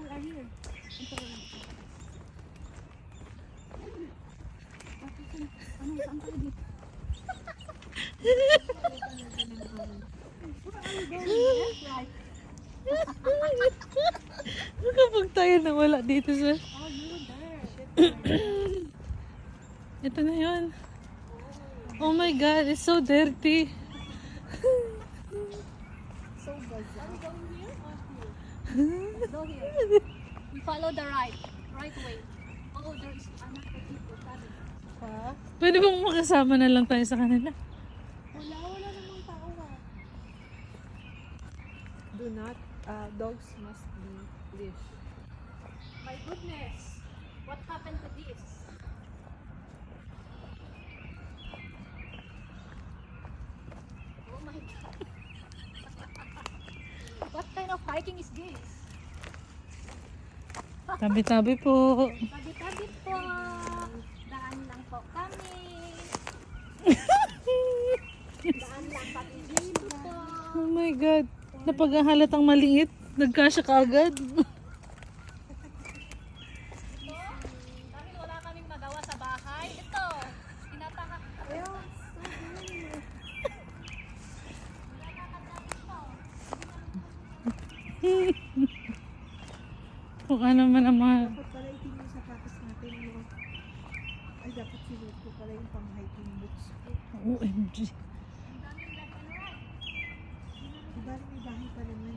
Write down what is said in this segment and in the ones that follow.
we are here. Ano, saan tayo dito? Kapag tayo nawala dito sa... Ito na yun. Oh my god, it's so dirty. So bizarre. Are we going here or here? Go here. We follow the right. Right way. Oh, there is anak na dito. Sabi. Ha? Pwede bang makasama na lang tayo sa kanila? Wala, wala namang tao ha. Do not, uh, dogs must be leash. My goodness. What happened to this? Oh my god. what kind of hiking is this? Tabi-tabi po. Tabi-tabi po. Daan lang po kami. Daan lang pati dito po. Oh my god. Napaghahalatang maliit. Nagkasya ka agad. Ito, dahil wala kaming magawa sa bahay, ito, tinataka. Ayun, Kung ano man ang mga... Dapat pala itin yung sapatos natin. No? Ay, dapat sinuot ko pala yung pang hiking boots ko. OMG. Diba may bahay pa naman.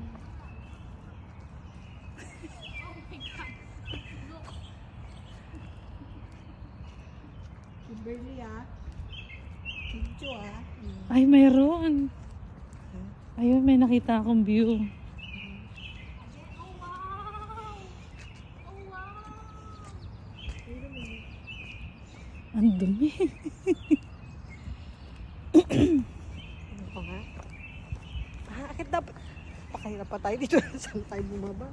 Kimberly ah. Kincho ah. Hmm. Ay, mayroon. Ayun, may nakita akong view. Oh, wow! Oh, wow! Ayun naman. Ang dumi. Ano pa nga? Ah, akit dapat. Pakahirap pa tayo dito. Saan tayo bumaba?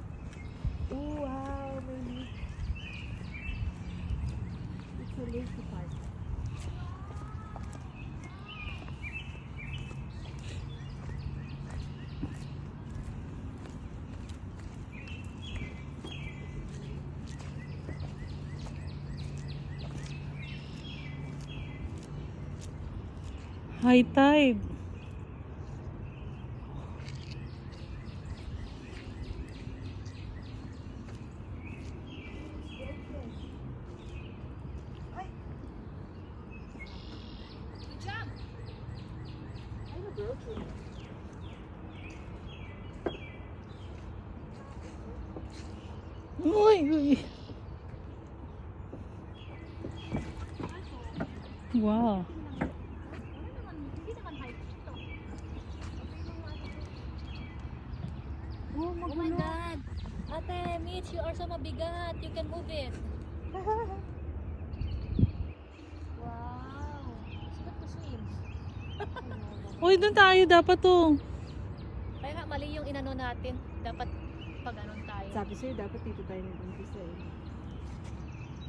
Wow. May. It's a lake High tide. Good job! Ay, nag-broken. Uy, uy. Wow. Ano naman, hindi naman hiking ito. Oh, Oh my God! Ate, Mitch, you are so mabigat. You can move it. Wow! It's good to swim. Uy, doon tayo dapat to. Kaya nga, mali yung inano natin. Dapat pag anon tayo. Sabi sa'yo, dapat dito tayo nag-umpisa eh.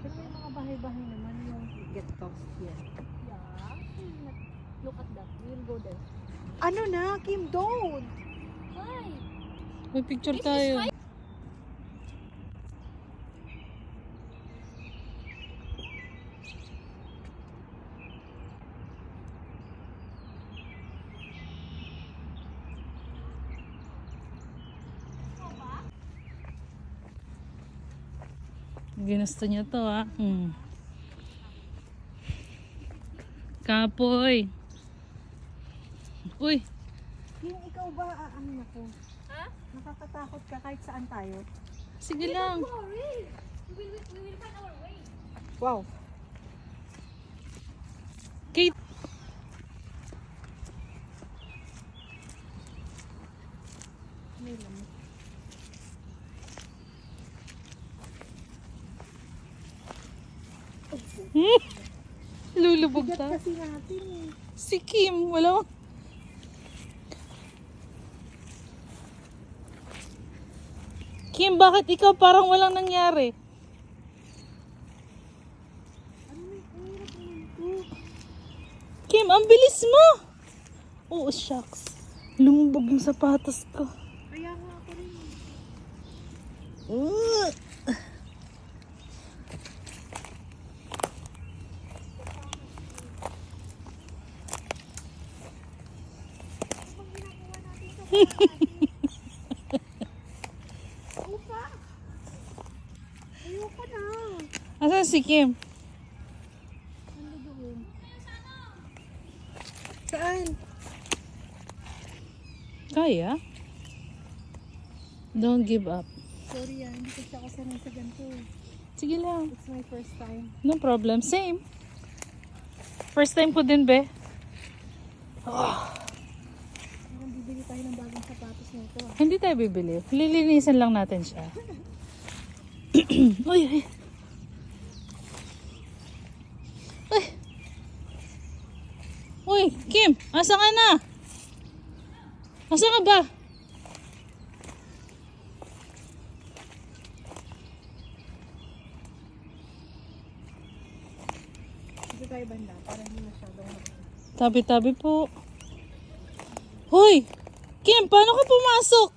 Pero may mga bahay-bahay naman yung get lost here. Yeah. Look at that. We will go there. Ano na, Kim, don't! Why? May picture This tayo. high- Ginusto niya to ah. Hmm. Kapoy. Uy, Kim, ikaw ba, ah, ano ako? Ha? Nakakatakot ka kahit saan tayo? sige lang. Worry. We will, we will find our way. Wow. Kate. May lamok. Hmm? Bigat ta. kasi natin eh. Si Kim, wala. Kim, bakit ikaw parang walang nangyari? Ano? Kim, ang bilis mo! Oh, shucks. Lumubog yung sapatos ko. Kaya nga ako rin. Uh, Ayoko na. Asan si Kim? Saan? Kaya? Don't give up. Sorry ah, hindi kasi ako sanay sa ganito. Sige lang. It's my first time. No problem. Same. First time ko din, be. Bibili tayo ng bagong sapatos nito. ah. Hindi tayo bibili. Lilinisan lang natin siya. Uy, uy. Uy. Uy, Kim, asa ka na? Asa ka ba? Dito tayo banda, para hindi masyadong. Tabi-tabi po. Hoy! Kim, paano ka pumasok?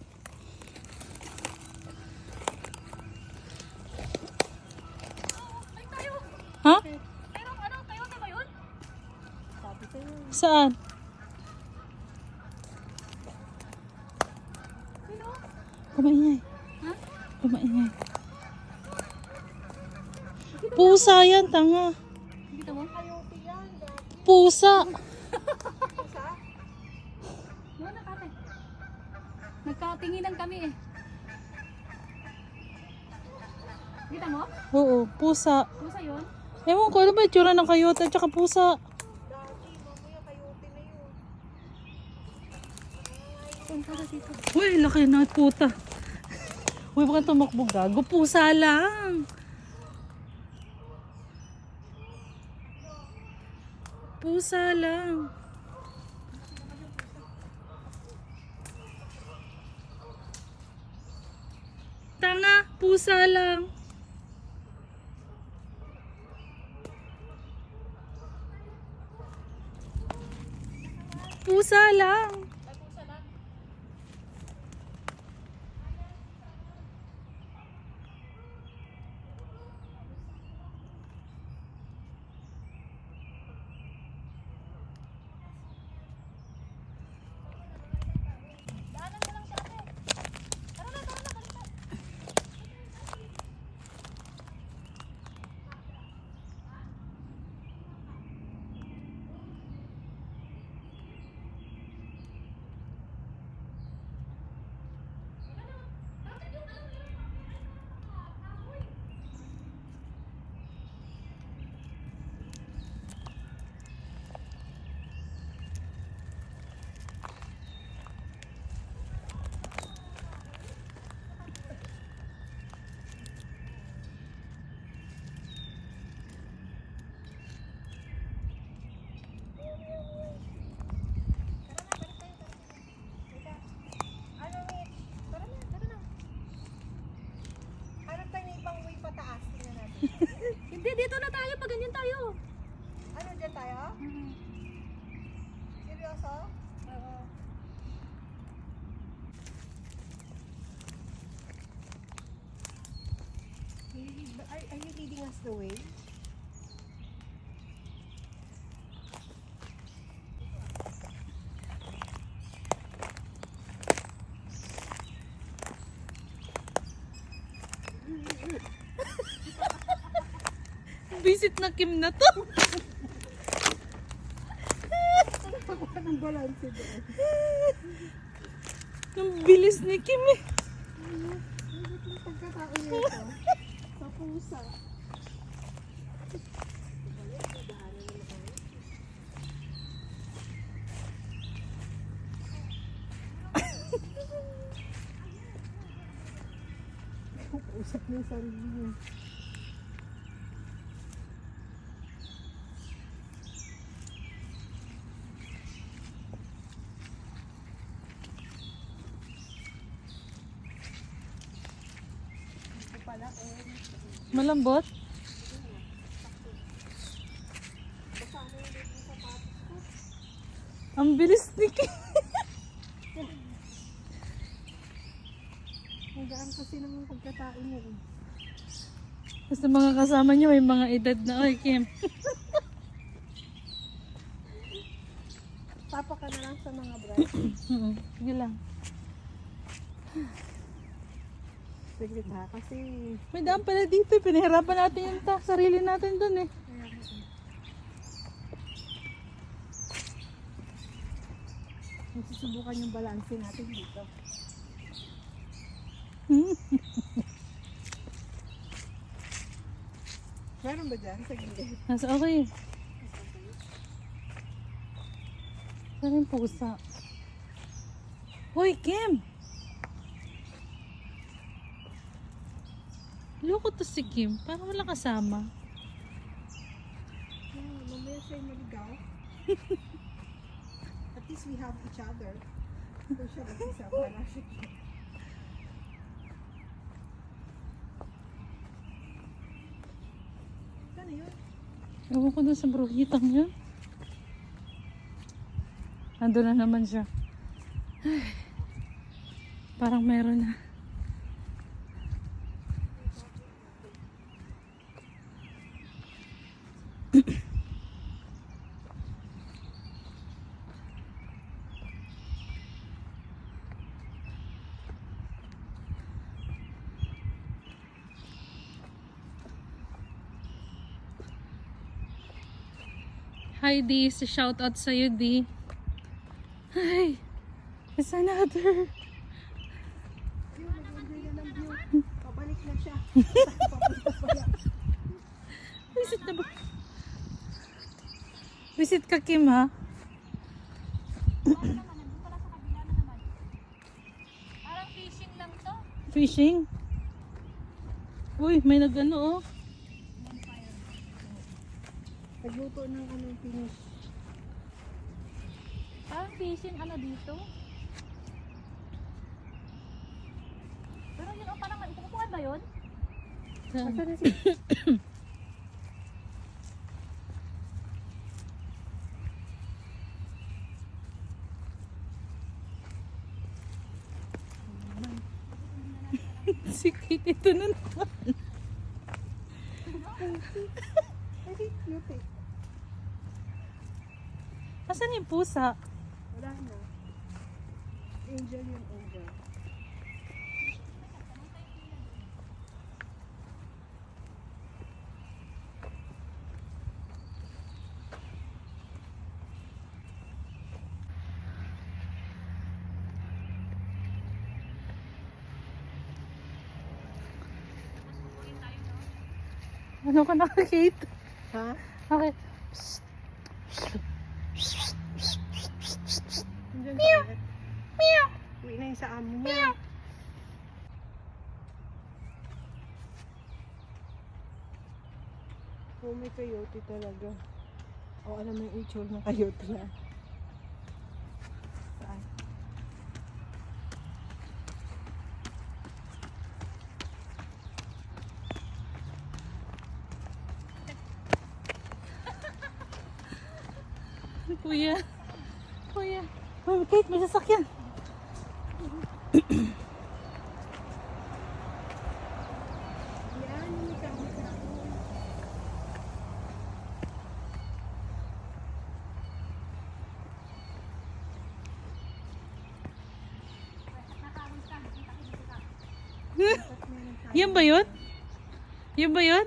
Ha? Saan? Kumaingay. Ha? Kumaingay. Pusa yan, tanga. Dati. Pusa. Sa? Doon na kate. Nagkatinginan kami eh. Kita mo? Oo, pusa. Pusa yun? Ewan ko, ano ba yung tsura ng coyote at saka pusa? Na. Uy, laki ng puta. Uy, baka tumakbo gago. Pusa lang. Pusa lang. Tanga, pusa lang. Pusa lang. Ano, Mitch? Tara na, tara na. Hanap tayo ng ibang way pataas. Tingnan natin. Hindi, dito na tayo. Ano, dyan tayo? Seryoso? Oo. Are, are you leading us the way? Visit na Kim na to. Anong balance doon? Ang bilis ni Kim eh. Ang pagkatao nito. Sa pusa. Usap niya sarili niya. Ito pala, eh. Malambot? Ang bilis ni Kim. Ang gaan kasi ng pagkatao niya eh. Basta mga kasama niyo may mga edad na. Oy, Kim. Papa ka na lang sa mga brides. Oo, Sige lang. Saglit ha, kasi... May daan pala dito. eh. Pinahirapan natin yung ta sarili natin dun eh. Susubukan yung balanse natin dito. Meron ba dyan? Sa gilid. Nasa okay. Saan yung pusa? Hoy, Kim! Loko to si Kim. Parang wala kasama. Yeah, mamaya siya yung maligaw. At least we have each other. Kung siya mag-isa, wala siya. Na yun? Ewan ko dun sa bruhitang yun. Ando na naman siya. Ay, parang meron na. Hi, D. Sa shout out sa'yo, D. Hi. It's another. Pabalik na siya. Visit na ba? Visit ka, Kim, ha? Sa. Parang fishing lang to. Fishing. Uy, may nag-ano, oh. Nagluto ng anong finish. Parang fishing ano dito. Pero yun, oh, parang upuan ba yun? Asan na si... si Kate, ito na naman. Think cute eh. Asan yung pusa? Wala na. Angel yung over. Ano ka na, Kate? Ha? Okay. Nandiyan Meow! Meow! Uwi na yung sa amo niya. Oh, may coyote talaga. O, alam mo yung itsura ng coyote na. Saan? Kuya. Uy, Kate, may sasakyan. Yan, yung may kamot na. Yan ba yun? Yan ba yun?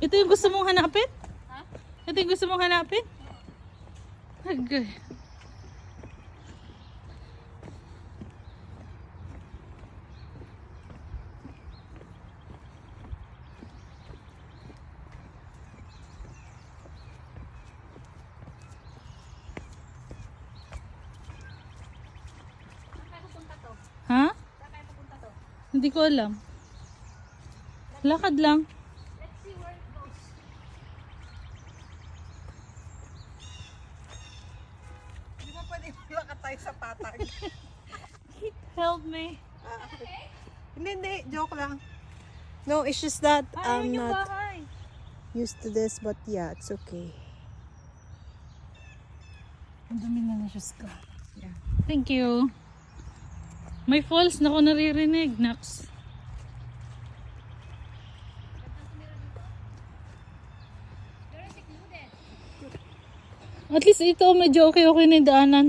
Ito yung gusto mong hanapin? Ha? Ito yung gusto mong hanapin? Agay. Saan tayo pupunta to? Ha? Saan tayo pupunta to? Hindi ko alam. Lakad lang. Let's see where it goes. Di ba pwede malakat tayo sa patag? Help me. Ah, okay. Hindi, hindi. Joke lang. No, it's just that I'm Ayun yung not bahay. used to this, but yeah, it's okay. Ang dumi na na Diyos ko. Yeah. Thank you. May falls na ako naririnig, Nax. At least ito medyo okay okay na yung daanan.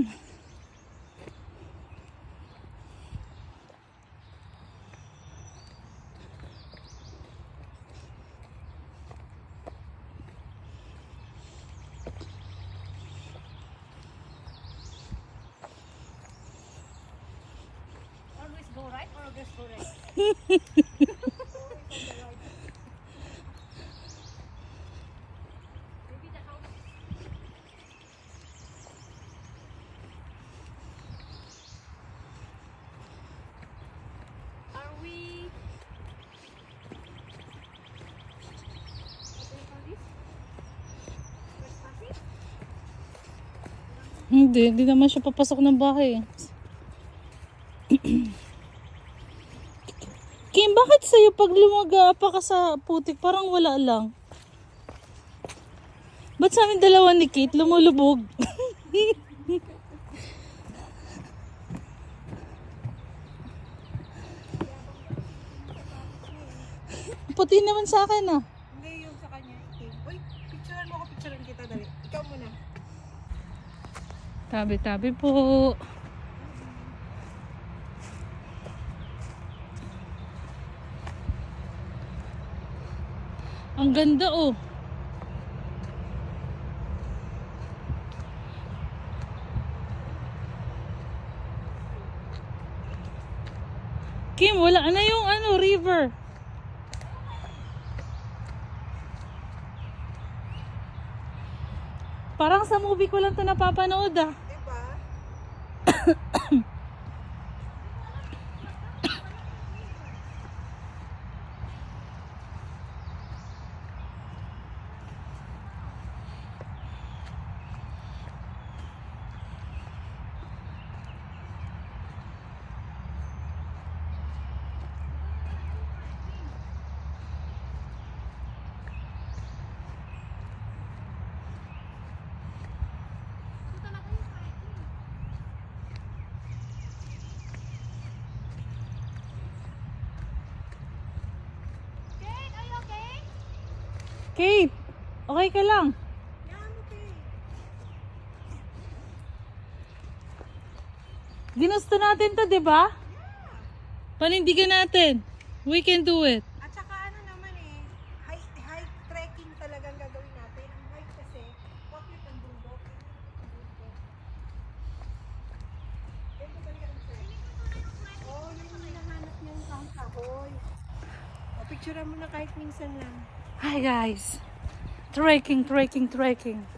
That's correct. Maybe the house. Are we? What do you call this? Trespassing? Hindi, hindi naman siya papasok ng bahay. Kim, bakit sa'yo pag lumaga ka sa putik, parang wala lang? Ba't sa amin dalawa ni Kate lumulubog? Puti naman sa akin ah. Hindi yung sa kanya. itim. Uy, picturean mo ako, picturean kita dali. Ikaw muna. Tabi-tabi po. Ang ganda oh. Kim, wala na yung ano, river. Parang sa movie ko lang to napapanood ah. Diba? Punta na kayo trekking. Jane, are you okay? Kate, okay ka lang? Yan, okay. Ginusto natin to, di ba? Panindigan natin. We can do it. At saka ano naman eh, high, high trekking talagang gagawin natin. Ang hike kasi, bakit ang bundok? Ito talaga ang trek. Oo, yun yung hinahanap niyang ang kahoy. O, picturean mo na kahit minsan lang. Hi guys. Trekking, trekking, trekking.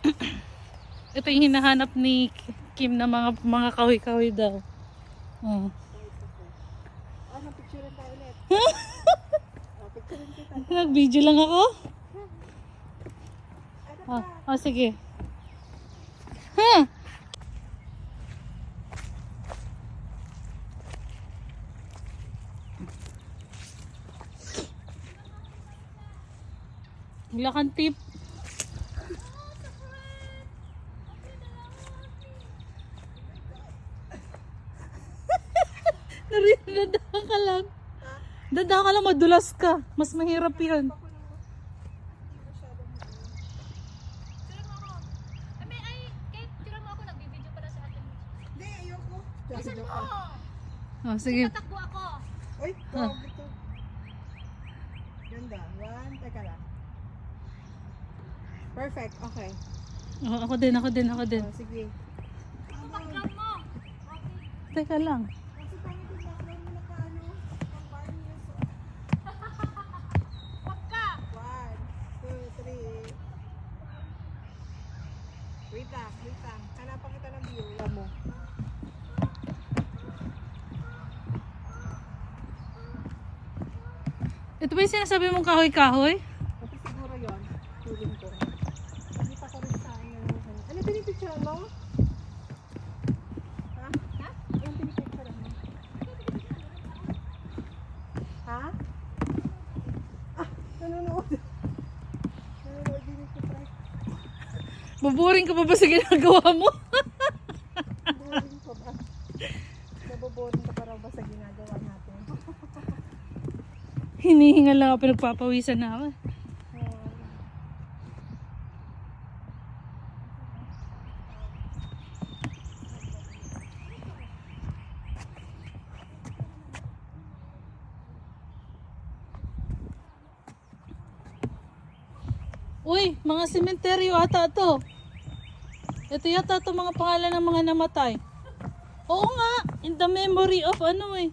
Ito yung hinahanap ni Kim na mga mga kahoy-kahoy daw. Oh. Ano, picturean tayo ulit. o, picturean kita. Nag-video lang ako? Oh, oh sige. Ha? Wala kang tip. Narin, dadaan ka lang. Dadaan ka lang, madulas ka. Mas mahirap yan. Hindi, ayoko. Oh, sige. Tatakbo ako. Uy, oh, ito. Ganda. One, teka lang. Perfect, okay. Oh, ako din, ako din, ako din. O, sige. Teka lang. Ano. Wait lang, wait lang. Hanapan kita ng view. Alam mo. Ito ba yung sinasabi mong kahoy-kahoy? Kasi siguro yon feeling ko. Nakita ko rin sa akin. Ano, ano pinipicture mo? Ha? Ha? Ano pinipicture mo? Ha? Ah, nanonood. Nanonood din ito, Frank. Buburing ka pa ba sa ginagawa mo? Boring ko ba? Naboboring ka pa raw ba sa ginagawa natin? Hinihingal lang ako, pinagpapawisan na ako. Uy, mga sementeryo ata to. Ito yata to mga pangalan ng mga namatay. Oo nga, in the memory of ano eh.